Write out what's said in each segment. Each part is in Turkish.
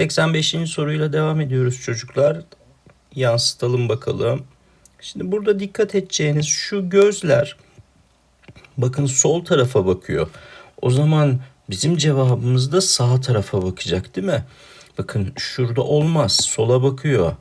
85. soruyla devam ediyoruz çocuklar. Yansıtalım bakalım. Şimdi burada dikkat edeceğiniz şu gözler bakın sol tarafa bakıyor. O zaman bizim cevabımız da sağ tarafa bakacak değil mi? Bakın şurada olmaz sola bakıyor.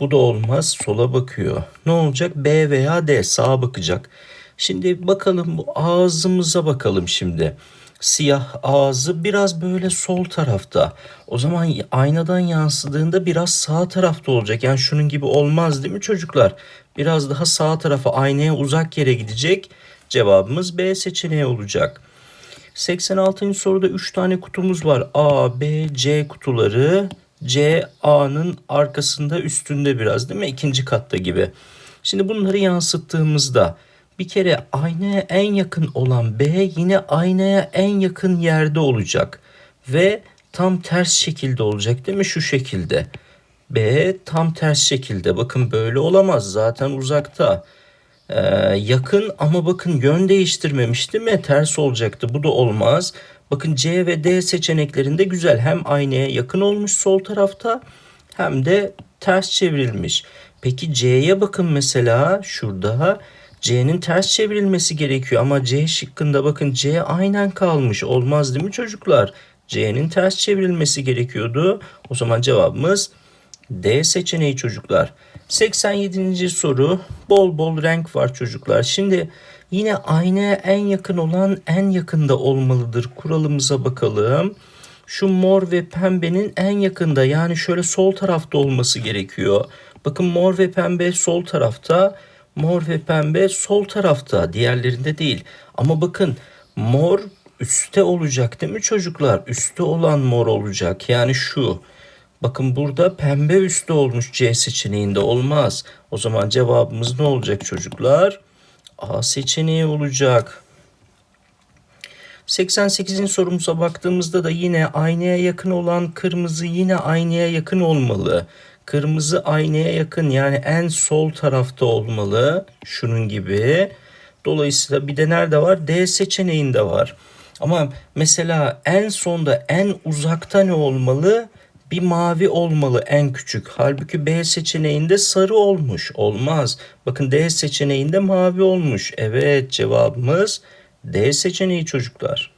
Bu da olmaz sola bakıyor. Ne olacak? B veya D sağa bakacak. Şimdi bakalım bu ağzımıza bakalım şimdi. Siyah ağzı biraz böyle sol tarafta. O zaman aynadan yansıdığında biraz sağ tarafta olacak. Yani şunun gibi olmaz değil mi çocuklar? Biraz daha sağ tarafa aynaya uzak yere gidecek. Cevabımız B seçeneği olacak. 86. soruda 3 tane kutumuz var. A, B, C kutuları. C, A'nın arkasında üstünde biraz değil mi? İkinci katta gibi. Şimdi bunları yansıttığımızda bir kere aynaya en yakın olan B yine aynaya en yakın yerde olacak. Ve tam ters şekilde olacak değil mi? Şu şekilde. B tam ters şekilde. Bakın böyle olamaz. Zaten uzakta. Ee, yakın ama bakın yön değiştirmemiş değil mi? Ters olacaktı. Bu da olmaz. Bakın C ve D seçeneklerinde güzel. Hem aynaya yakın olmuş sol tarafta hem de ters çevrilmiş. Peki C'ye bakın mesela şurada. C'nin ters çevrilmesi gerekiyor ama C şıkkında bakın C aynen kalmış. Olmaz değil mi çocuklar? C'nin ters çevrilmesi gerekiyordu. O zaman cevabımız D seçeneği çocuklar. 87. soru bol bol renk var çocuklar. Şimdi yine aynaya en yakın olan en yakında olmalıdır. Kuralımıza bakalım. Şu mor ve pembenin en yakında yani şöyle sol tarafta olması gerekiyor. Bakın mor ve pembe sol tarafta, mor ve pembe sol tarafta, diğerlerinde değil. Ama bakın mor üstte olacak değil mi çocuklar? Üstte olan mor olacak. Yani şu. Bakın burada pembe üstü olmuş C seçeneğinde olmaz. O zaman cevabımız ne olacak çocuklar? A seçeneği olacak. 88'in sorumuza baktığımızda da yine aynaya yakın olan kırmızı yine aynaya yakın olmalı. Kırmızı aynaya yakın yani en sol tarafta olmalı. Şunun gibi. Dolayısıyla bir de nerede var? D seçeneğinde var. Ama mesela en sonda en uzakta ne olmalı? Bir mavi olmalı en küçük. Halbuki B seçeneğinde sarı olmuş. Olmaz. Bakın D seçeneğinde mavi olmuş. Evet cevabımız D seçeneği çocuklar.